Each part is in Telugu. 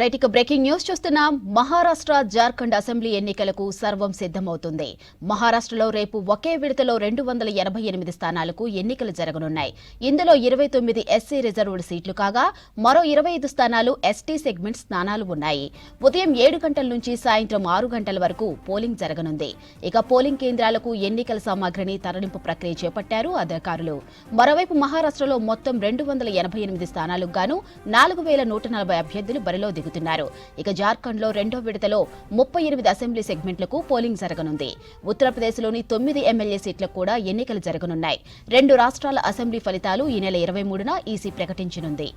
రైట్ ఇక బ్రేకింగ్ న్యూస్ చూస్తున్నాం. మహారాష్ట్ర జార్ఖండ్ అసెంబ్లీ ఎన్నికలకు సర్వం సిద్దమవుతుంది మహారాష్ట్రలో రేపు ఒకే విడతలో రెండు వందల ఎనభై ఎనిమిది స్థానాలకు ఎన్నికలు జరగనున్నాయి. ఇందులో ఇరవై తొమ్మిది ఎస్సీ రిజర్వ్డ్ సీట్లు కాగా మరో ఇరవై ఐదు స్థానాలు ఎస్టీ సెగ్మెంట్ స్థానాలు ఉన్నాయి. ఉదయం ఏడు గంటల నుంచి సాయంత్రం ఆరు గంటల వరకు పోలింగ్ జరగనుంది. ఇక పోలింగ్ కేంద్రాలకు ఎన్నికల సామాగ్రిని తరలింపు ప్రక్రియ చేపట్టారు అధికారులు. మరోవైపు మహారాష్ట్రలో మొత్తం రెండు వందల ఎనభై ఎనిమిది స్థానాలకు గాను నాలుగు వేల నూట నలభై అభ్యర్థులు బరిలో దిగుతున్నారు ఇక జార్ఖండ్లో రెండో విడతలో ముప్పై ఎనిమిది అసెంబ్లీ సెగ్మెంట్లకు పోలింగ్ జరగనుంది. ఉత్తరప్రదేశ్లోని తొమ్మిది ఎమ్మెల్యే సీట్లకు కూడా ఎన్నికలు జరగనున్నాయి. రెండు రాష్ట్రాల అసెంబ్లీ ఫలితాలు ఈ నెల ఇరవై మూడున ఈసీ ప్రకటించనుంది.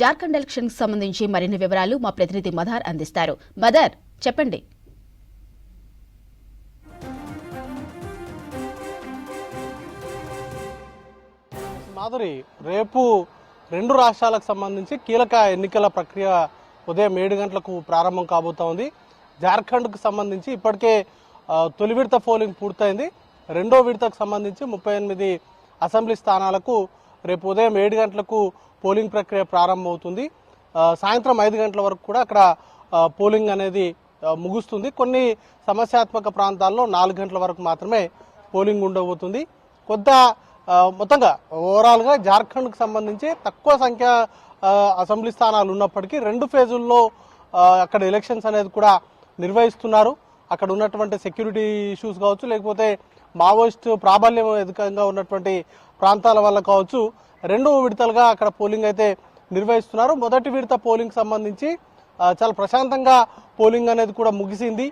జార్ఖండ్ ఎలక్షన్ సంబంధించి మరిన్ని వివరాలు మా ప్రతినిధి మదార్ అందిస్తారు. మదర్ చెప్పండి. మాధురి రేపు రెండు రాష్ట్రాలకు సంబంధించి కీలక ఎన్నికల ప్రక్రియ ఉదయం ఏడు గంటలకు ప్రారంభం కాబోతా ఉంది జార్ఖండ్కు సంబంధించి ఇప్పటికే తొలి విడత పోలింగ్ పూర్తయింది. రెండో విడతకు సంబంధించి ముప్పై ఎనిమిది అసెంబ్లీ స్థానాలకు రేపు ఉదయం ఏడు గంటలకు పోలింగ్ ప్రక్రియ ప్రారంభమవుతుంది. సాయంత్రం ఐదు గంటల వరకు కూడా అక్కడ పోలింగ్ అనేది ముగుస్తుంది. కొన్ని సమస్యాత్మక ప్రాంతాల్లో నాలుగు గంటల వరకు మాత్రమే పోలింగ్ ఉండబోతుంది. కొంత మొత్తంగా ఓవరాల్గా జార్ఖండ్కి సంబంధించి తక్కువ సంఖ్య అసెంబ్లీ స్థానాలు ఉన్నప్పటికీ రెండు ఫేజుల్లో అక్కడ ఎలక్షన్స్ అనేది కూడా నిర్వహిస్తున్నారు. అక్కడ ఉన్నటువంటి సెక్యూరిటీ ఇష్యూస్ కావచ్చు లేకపోతే మావోయిస్ట్ ప్రాబల్యం అధికంగా ఉన్నటువంటి ప్రాంతాల వల్ల కావచ్చు రెండు విడతలుగా అక్కడ పోలింగ్ అయితే నిర్వహిస్తున్నారు. మొదటి విడత పోలింగ్ సంబంధించి చాలా ప్రశాంతంగా పోలింగ్ అనేది కూడా ముగిసింది.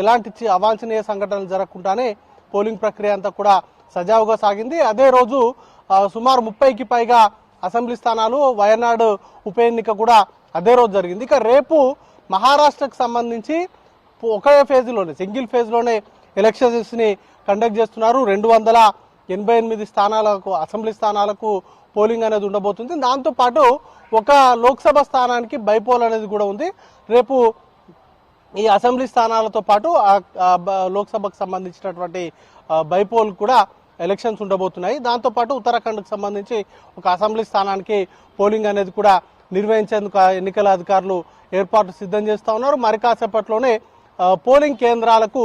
ఎలాంటి అవాంఛనీయ సంఘటనలు జరగకుండానే పోలింగ్ ప్రక్రియ అంతా కూడా సజావుగా సాగింది. అదే రోజు సుమారు ముప్పైకి పైగా అసెంబ్లీ స్థానాలు వయనాడు ఉప ఎన్నిక కూడా అదే రోజు జరిగింది. ఇక రేపు మహారాష్ట్రకు సంబంధించి ఒకే ఫేజ్లోనే సింగిల్ ఫేజ్లోనే ఎలక్షన్స్ని కండక్ట్ చేస్తున్నారు. రెండు వందల ఎనభై ఎనిమిది స్థానాలకు అసెంబ్లీ స్థానాలకు పోలింగ్ అనేది ఉండబోతుంది. దాంతోపాటు ఒక లోక్సభ స్థానానికి బైపోల్ అనేది కూడా ఉంది. రేపు ఈ అసెంబ్లీ స్థానాలతో పాటు లోక్సభకు సంబంధించినటువంటి బైపోల్ కూడా ఎలక్షన్స్ ఉండబోతున్నాయి. దాంతోపాటు ఉత్తరాఖండ్కు సంబంధించి ఒక అసెంబ్లీ స్థానానికి పోలింగ్ అనేది కూడా నిర్వహించేందుకు ఎన్నికల అధికారులు ఏర్పాట్లు సిద్ధం చేస్తూ ఉన్నారు. మరి కాసేపట్లోనే పోలింగ్ కేంద్రాలకు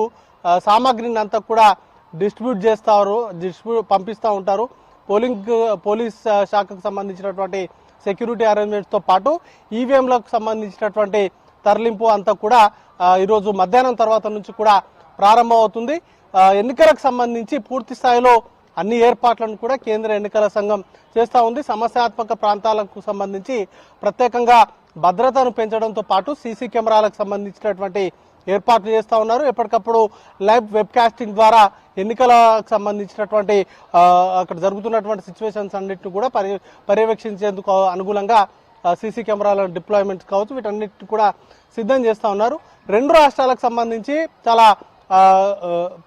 సామాగ్రిని అంతా కూడా డిస్ట్రిబ్యూట్ చేస్తారు డిస్ట్రిబ్యూట్ పంపిస్తూ ఉంటారు. పోలింగ్ పోలీస్ శాఖకు సంబంధించినటువంటి సెక్యూరిటీ అరేంజ్మెంట్స్తో పాటు ఈవీఎంలకు సంబంధించినటువంటి తరలింపు అంతా కూడా ఈరోజు మధ్యాహ్నం తర్వాత నుంచి కూడా ప్రారంభమవుతుంది. ఎన్నికలకు సంబంధించి పూర్తి స్థాయిలో అన్ని ఏర్పాట్లను కూడా కేంద్ర ఎన్నికల సంఘం చేస్తూ ఉంది. సమస్యాత్మక ప్రాంతాలకు సంబంధించి ప్రత్యేకంగా భద్రతను పెంచడంతో పాటు సీసీ కెమెరాలకు సంబంధించినటువంటి ఏర్పాట్లు చేస్తూ ఉన్నారు. ఎప్పటికప్పుడు లైవ్ వెబ్కాస్టింగ్ ద్వారా ఎన్నికలకు సంబంధించినటువంటి అక్కడ జరుగుతున్నటువంటి సిచ్యువేషన్స్ అన్నింటిని కూడా పర్య పర్యవేక్షించేందుకు అనుగుణంగా సీసీ కెమెరాల డిప్లాయ్మెంట్ కావచ్చు వీటన్నిటిని కూడా సిద్ధం చేస్తూ ఉన్నారు. రెండు రాష్ట్రాలకు సంబంధించి చాలా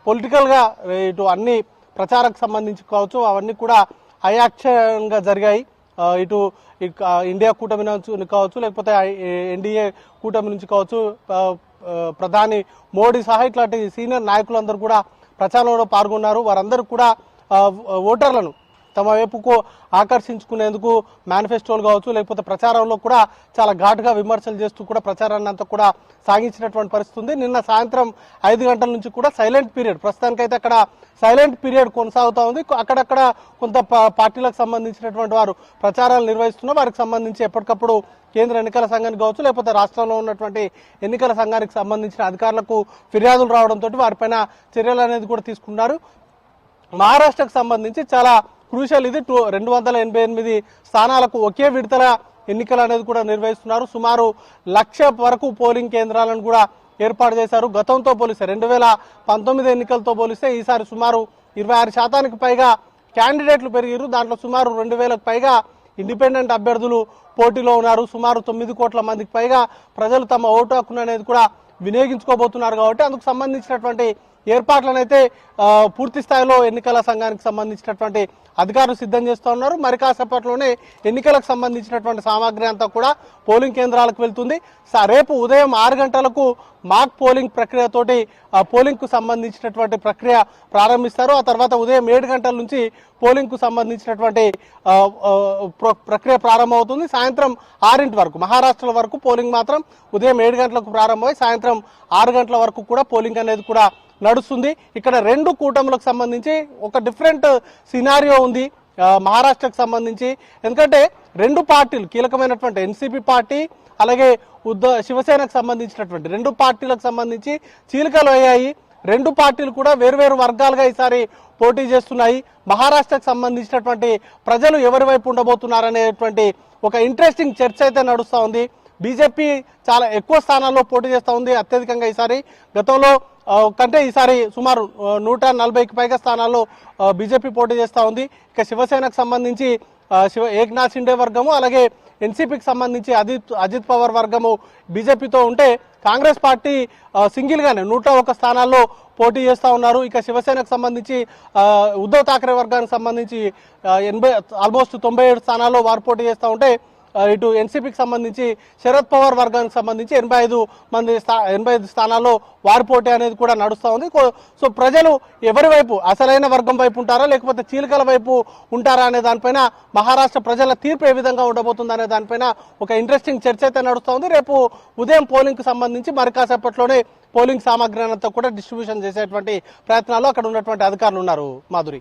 పొలిటికల్గా ఇటు అన్ని ప్రచారకు సంబంధించి కావచ్చు అవన్నీ కూడా అయాక్షన్గా జరిగాయి. ఇటు ఇండియా కూటమి నుంచి కావచ్చు లేకపోతే ఎన్డీఏ కూటమి నుంచి కావచ్చు ప్రధాని మోడీ సహా ఇట్లాంటి సీనియర్ నాయకులందరూ కూడా ప్రచారంలో పాల్గొన్నారు. వారందరూ కూడా ఓటర్లను తమ వైపుకు ఆకర్షించుకునేందుకు మేనిఫెస్టోలు కావచ్చు లేకపోతే ప్రచారంలో కూడా చాలా ఘాటుగా విమర్శలు చేస్తూ కూడా ప్రచారాన్ని అంతా కూడా సాగించినటువంటి పరిస్థితి ఉంది. నిన్న సాయంత్రం ఐదు గంటల నుంచి కూడా సైలెంట్ పీరియడ్ ప్రస్తుతానికైతే అక్కడ సైలెంట్ పీరియడ్ కొనసాగుతూ ఉంది. అక్కడక్కడ కొంత పార్టీలకు సంబంధించినటువంటి వారు ప్రచారాలు నిర్వహిస్తున్న వారికి సంబంధించి ఎప్పటికప్పుడు కేంద్ర ఎన్నికల సంఘానికి కావచ్చు లేకపోతే రాష్ట్రంలో ఉన్నటువంటి ఎన్నికల సంఘానికి సంబంధించిన అధికారులకు ఫిర్యాదులు రావడంతో వారిపైన చర్యలు అనేది కూడా తీసుకున్నారు మహారాష్ట్రకు సంబంధించి చాలా క్రూషల్ ఇది టూ రెండు వందల ఎనభై ఎనిమిది స్థానాలకు ఒకే విడతల ఎన్నికలు అనేది కూడా నిర్వహిస్తున్నారు. సుమారు లక్ష వరకు పోలింగ్ కేంద్రాలను కూడా ఏర్పాటు చేశారు. గతంతో పోలిస్తే రెండు వేల పంతొమ్మిది ఎన్నికలతో పోలిస్తే ఈసారి సుమారు ఇరవై ఆరు శాతానికి పైగా క్యాండిడేట్లు పెరిగారు దాంట్లో సుమారు రెండు వేలకు పైగా ఇండిపెండెంట్ అభ్యర్థులు పోటీలో ఉన్నారు. సుమారు తొమ్మిది కోట్ల మందికి పైగా ప్రజలు తమ ఓటు హక్కును అనేది కూడా వినియోగించుకోబోతున్నారు కాబట్టి అందుకు సంబంధించినటువంటి ఏర్పాట్లను అయితే పూర్తి స్థాయిలో ఎన్నికల సంఘానికి సంబంధించినటువంటి అధికారులు సిద్ధం చేస్తూ ఉన్నారు. మరి కాసేపట్లోనే ఎన్నికలకు సంబంధించినటువంటి సామాగ్రి అంతా కూడా పోలింగ్ కేంద్రాలకు వెళ్తుంది. స- రేపు ఉదయం ఆరు గంటలకు మాక్ పోలింగ్ ప్రక్రియతోటి పోలింగ్కు సంబంధించినటువంటి ప్రక్రియ ప్రారంభిస్తారు. ఆ తర్వాత ఉదయం ఏడు గంటల నుంచి పోలింగ్కు సంబంధించినటువంటి ప్ర- ప్రక్రియ ప్రారంభమవుతుంది. సాయంత్రం ఆరింటి వరకు మహారాష్ట్ర వరకు పోలింగ్ మాత్రం ఉదయం ఏడు గంటలకు ప్రారంభమై సాయంత్రం ఆరు గంటల వరకు కూడా పోలింగ్ అనేది కూడా నడుస్తుంది. ఇక్కడ రెండు కూటములకు సంబంధించి ఒక డిఫరెంట్ సినారియో ఉంది మహారాష్ట్రకు సంబంధించి. ఎందుకంటే రెండు పార్టీలు కీలకమైనటువంటి ఎన్సీపీ పార్టీ అలాగే ఉద్ద శివసేనకు సంబంధించినటువంటి రెండు పార్టీలకు సంబంధించి చీలికలు అయ్యాయి. రెండు పార్టీలు కూడా వేరువేరు వర్గాలుగా ఈసారి పోటీ చేస్తున్నాయి. మహారాష్ట్రకు సంబంధించినటువంటి ప్రజలు ఎవరి వైపు ఉండబోతున్నారనేటువంటి ఒక ఇంట్రెస్టింగ్ చర్చ అయితే నడుస్తూ ఉంది. బీజేపీ చాలా ఎక్కువ స్థానాల్లో పోటీ చేస్తూ ఉంది అత్యధికంగా ఈసారి. గతంలో కంటే ఈసారి సుమారు నూట నలభైకి పైగా స్థానాల్లో బీజేపీ పోటీ చేస్తూ ఉంది. ఇక శివసేనకు సంబంధించి శివ ఏక్నాథ్ షిండే వర్గము అలాగే ఎన్సీపీకి సంబంధించి అజిత్ అజిత్ పవార్ వర్గము బీజేపీతో ఉంటే కాంగ్రెస్ పార్టీ సింగిల్గానే నూట ఒక స్థానాల్లో పోటీ చేస్తూ ఉన్నారు. ఇక శివసేనకు సంబంధించి ఉద్ధవ్ ఠాక్రే వర్గానికి సంబంధించి ఎనభై ఆల్మోస్ట్ తొంభై ఏడు స్థానాల్లో వారు పోటీ చేస్తూ ఉంటే ఇటు ఎన్సీపీకి సంబంధించి శరద్ పవార్ వర్గానికి సంబంధించి ఎనభై ఐదు మంది స్థా ఎనభై ఐదు స్థానాల్లో వారి పోటీ అనేది కూడా నడుస్తూ ఉంది. సో ప్రజలు ఎవరి వైపు అసలైన వర్గం వైపు ఉంటారా లేకపోతే చీలికల వైపు ఉంటారా అనే దానిపైన మహారాష్ట్ర ప్రజల తీర్పు ఏ విధంగా ఉండబోతుంది అనే దానిపైన ఒక ఇంట్రెస్టింగ్ చర్చ అయితే నడుస్తూ ఉంది. రేపు ఉదయం పోలింగ్కి సంబంధించి మరి కాసేపట్లోనే పోలింగ్ సామాగ్రి అంతా కూడా డిస్ట్రిబ్యూషన్ చేసేటువంటి ప్రయత్నాలు అక్కడ ఉన్నటువంటి అధికారులు ఉన్నారు. మాధురి.